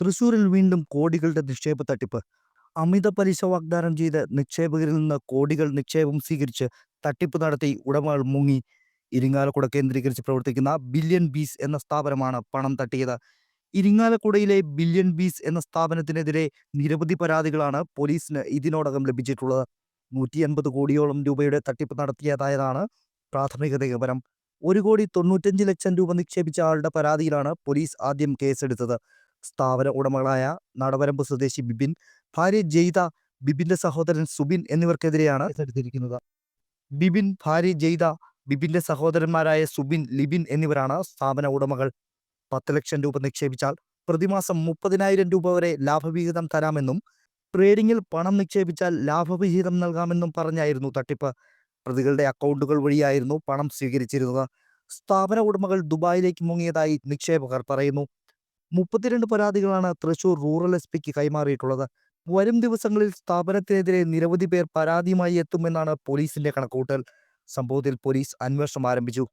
തൃശൂരിൽ വീണ്ടും കോടികളുടെ നിക്ഷേപ തട്ടിപ്പ്. അമിത പലിശ വാഗ്ദാനം ചെയ്ത് നിക്ഷേപകരിൽ നിന്ന് കോടികൾ നിക്ഷേപം സ്വീകരിച്ച് തട്ടിപ്പ് നടത്തി ഉടമകൾ മുങ്ങി. ഇരിങ്ങാലക്കുട കേന്ദ്രീകരിച്ച് പ്രവർത്തിക്കുന്ന ബില്യൺ ബീസ് എന്ന സ്ഥാപനമാണ് പണം തട്ടിയത്. ഇരിങ്ങാലക്കുടയിലെ ബില്യൺ ബീസ് എന്ന സ്ഥാപനത്തിനെതിരെ നിരവധി പരാതികളാണ് പോലീസിന് ഇതിനോടകം ലഭിച്ചിട്ടുള്ളത്. നൂറ്റി അൻപത് കോടിയോളം രൂപയുടെ തട്ടിപ്പ് നടത്തിയതായതാണ് പ്രാഥമിക നിഗമനം ഒരു കോടി തൊണ്ണൂറ്റഞ്ച് ലക്ഷം രൂപ നിക്ഷേപിച്ച ആളുടെ പരാതിയിലാണ് പോലീസ് ആദ്യം കേസെടുത്തത്. സ്ഥാപന ഉടമകളായ നടവരമ്പ് സ്വദേശി ബിബിൻ ഭാര്യ ജയിത ബിബിന്റെ സഹോദരൻ സുബിൻ എന്നിവർക്കെതിരെയാണ് കേസെടുത്തിരിക്കുന്നത് ബിബിൻ ഭാര്യ ജയിത ബിബിന്റെ സഹോദരന്മാരായ സുബിൻ ലിബിൻ എന്നിവരാണ് സ്ഥാപന ഉടമകൾ. പത്ത് ലക്ഷം രൂപ നിക്ഷേപിച്ചാൽ പ്രതിമാസം മുപ്പതിനായിരം രൂപ വരെ ലാഭവിഹിതം തരാമെന്നും ട്രേഡിംഗിൽ പണം നിക്ഷേപിച്ചാൽ ലാഭവിഹിതം നൽകാമെന്നും പറഞ്ഞായിരുന്നു തട്ടിപ്പ്. പ്രതികളുടെ അക്കൗണ്ടുകൾ വഴിയായിരുന്നു പണം സ്വീകരിച്ചിരുന്നത്. സ്ഥാപന ഉടമകൾ ദുബായിലേക്ക് മുങ്ങിയതായി നിക്ഷേപകർ പറയുന്നു. മുപ്പത്തിരണ്ട് പരാതികളാണ് തൃശൂർ റൂറൽ എസ് പിക്ക് കൈമാറിയിട്ടുള്ളത്. വരും ദിവസങ്ങളിൽ സ്ഥാപനത്തിനെതിരെ നിരവധി പേർ പരാതിയുമായി എത്തുമെന്നാണ് പോലീസിന്റെ കണക്കൂട്ടൽ സംഭവത്തിൽ പോലീസ് അന്വേഷണം ആരംഭിച്ചു.